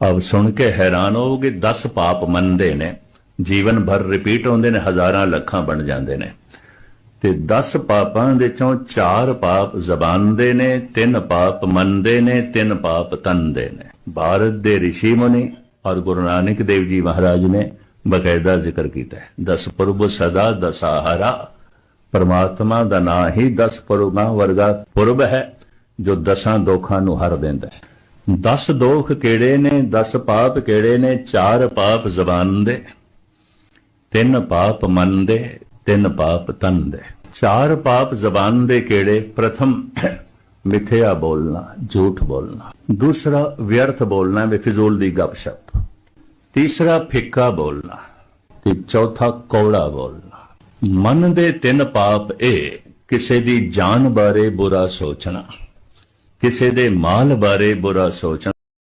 ਆਪ ਸੁਣ ਕੇ ਹੈਰਾਨ ਹੋਵੋਗੇ 10 ਪਾਪ ਮੰਨਦੇ ਨੇ ਜੀਵਨ ਭਰ ਰਿਪੀਟ ਹੁੰਦੇ ਨੇ ਹਜ਼ਾਰਾਂ ਲੱਖਾਂ ਬਣ ਜਾਂਦੇ ਨੇ ਤੇ 10 ਪਾਪਾਂ ਦੇ ਚੋਂ 4 ਪਾਪ ਜ਼ਬਾਨ ਦੇ ਨੇ 3 ਪਾਪ ਮਨ ਦੇ ਨੇ 3 ਪਾਪ ਤਨ ਦੇ ਨੇ ਭਾਰਤ ਦੇ ઋષਿ ਮੁਨੀ ਔਰ ਗੁਰੂ ਨਾਨਕ ਦੇਵ ਜੀ ਮਹਾਰਾਜ ਨੇ ਬਕਾਇਦਾ ਜ਼ਿਕਰ ਕੀਤਾ ਹੈ 10 ਪੁਰਬ ਸਦਾ ਦਸਾਹਰਾ ਪਰਮਾਤਮਾ ਦਾ ਨਾਂ ਹੀ 10 ਪੁਰਬਾਂ ਵਰਗਾ ਪੁਰਬ ਹੈ ਜੋ ਦਸਾਂ ਦੋਖਾਂ ਨੂੰ ਹਰ ਦਿੰਦਾ ਹੈ ਦਸ ਦੋਖ ਕਿਹੜੇ ਨੇ, ਦਸ ਪਾਪ ਕਿਹੜੇ ਨੇ, ਚਾਰ ਪਾਪ ਜ਼ਬਾਨ ਦੇ ਤਿੰਨ ਪਾਪ ਮਨ ਦੇ ਤਿੰਨ ਪਾਪ ਤਨ ਦੇ ਚਾਰ ਪਾਪ ਜ਼ਬਾਨ ਦੇ ਕਿਹੜੇ? ਪ੍ਰਥਮ, ਮਿੱਥਿਆ ਬੋਲਣਾ, ਝੂਠ ਬੋਲਣਾ। ਦੂਸਰਾ, ਵਿਅਰਥ ਬੋਲਣਾ ਬੇਫਜ਼ੂਲ ਦੀ ਗੱਪਸ਼ਪ। ਤੀਸਰਾ, ਫਿੱਕਾ ਬੋਲਣਾ, ਤੇ ਚੌਥਾ, ਕੌੜਾ ਬੋਲਣਾ। ਮਨ ਦੇ ਤਿੰਨ ਪਾਪ ਇਹ, ਕਿਸੇ ਦੀ ਜਾਨ ਬਾਰੇ ਬੁਰਾ ਸੋਚਣਾ। ਕਿਸੇ ਦੇ ਮਾਲ ਬਾਰੇ ਬੁਰਾ ਸੋਚਣਾ।